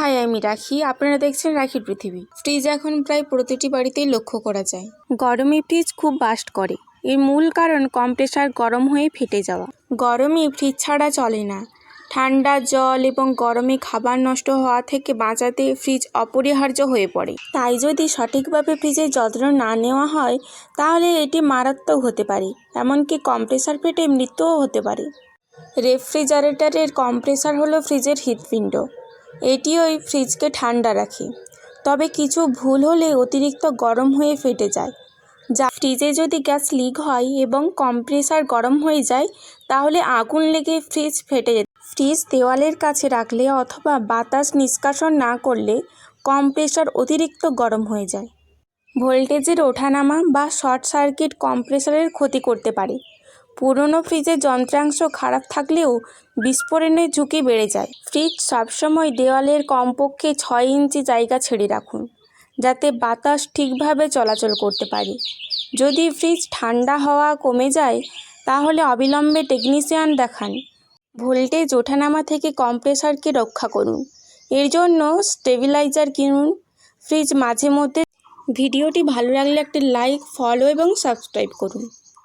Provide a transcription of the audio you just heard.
High আমি রাখি আপনারা দেখছেন রাখির পৃথিবী। ফ্রিজ এখন প্রায় প্রতিটি বাড়িতেই লক্ষ্য করা যায়। গরমে ফ্রিজ খুব বাস্ট করে। এর মূল কারণ কম্প্রেসার গরম হয়ে ফেটে যাওয়া। গরমে ফ্রিজ ছাড়া চলে না। ঠান্ডা জল এবং গরমে খাবার নষ্ট হওয়া থেকে বাঁচাতে ফ্রিজ অপরিহার্য হয়ে পড়ে। তাই যদি সঠিকভাবে ফ্রিজের যত্ন না নেওয়া হয় তাহলে এটি মারাত্মক হতে পারে এমনকি কম্প্রেসার ফেটে মৃত্যুও হতে পারে। রেফ্রিজারেটরের কম্প্রেসার হলো ফ্রিজের হৃৎপিণ্ড। এটি ওই ফ্রিজকে ঠান্ডা রাখে। তবে কিছু ভুল হলে অতিরিক্ত গরম হয়ে ফেটে যায়। যা ফ্রিজে যদি গ্যাস লিক হয় এবং কম্প্রেসার গরম হয়ে যায়, তাহলে আগুন লেগে ফ্রিজ ফেটে যেতে ফ্রিজ দেওয়ালের কাছে রাখলে অথবা বাতাস নিষ্কাশন না করলে কম্প্রেসার অতিরিক্ত গরম হয়ে যায়। ভোল্টেজের ওঠানামা বা শর্ট সার্কিট কম্প্রেসারের ক্ষতি করতে পারে। পুরনো ফ্রিজের যন্ত্রাংশ খারাপ থাকলেও বিস্ফোরণের ঝুঁকি বেড়ে যায়। ফ্রিজ সবসময় দেওয়ালের কমপক্ষে ছয় ইঞ্চি জায়গা ছেড়ে রাখুন, যাতে বাতাস ঠিকভাবে চলাচল করতে পারে। যদি ফ্রিজ ঠান্ডা হওয়া কমে যায়, তাহলে অবিলম্বে টেকনিশিয়ান দেখান। ভোল্টেজ ওঠানামা থেকে কম্প্রেসারকে রক্ষা করুন। এর জন্য স্টেবিলাইজার কিনুন। ফ্রিজ মাঝে মধ্যে ভিডিওটি ভালো লাগলে একটি লাইক, ফলো এবং সাবস্ক্রাইব করুন।